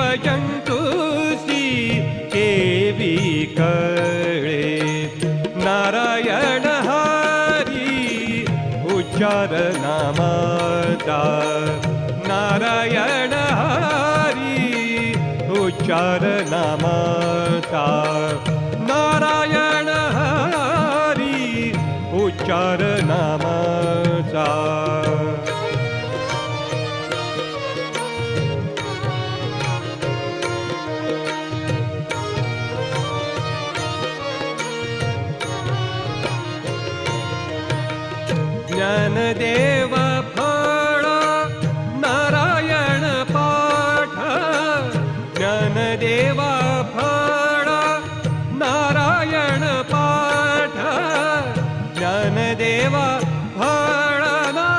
जीवजन्तुसि kV कळे. नारायण हरि उच्चारनामाता नारायण हरि उच्चारनामाता नारायण हरि उच्चारनामा भजन देव फळ नारायण पाठ जनदेवा फळ नारायण पाठ जनदेवा